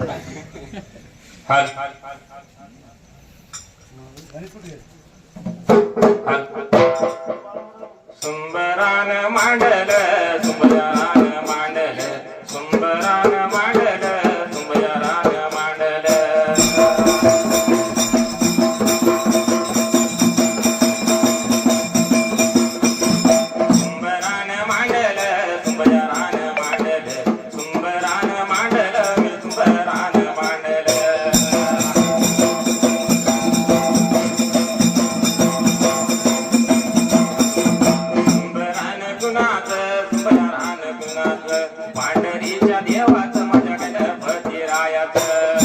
હાલ. સુંબરાન Mandal સુંબરાન रायाचं.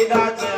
Cidade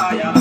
Yeah.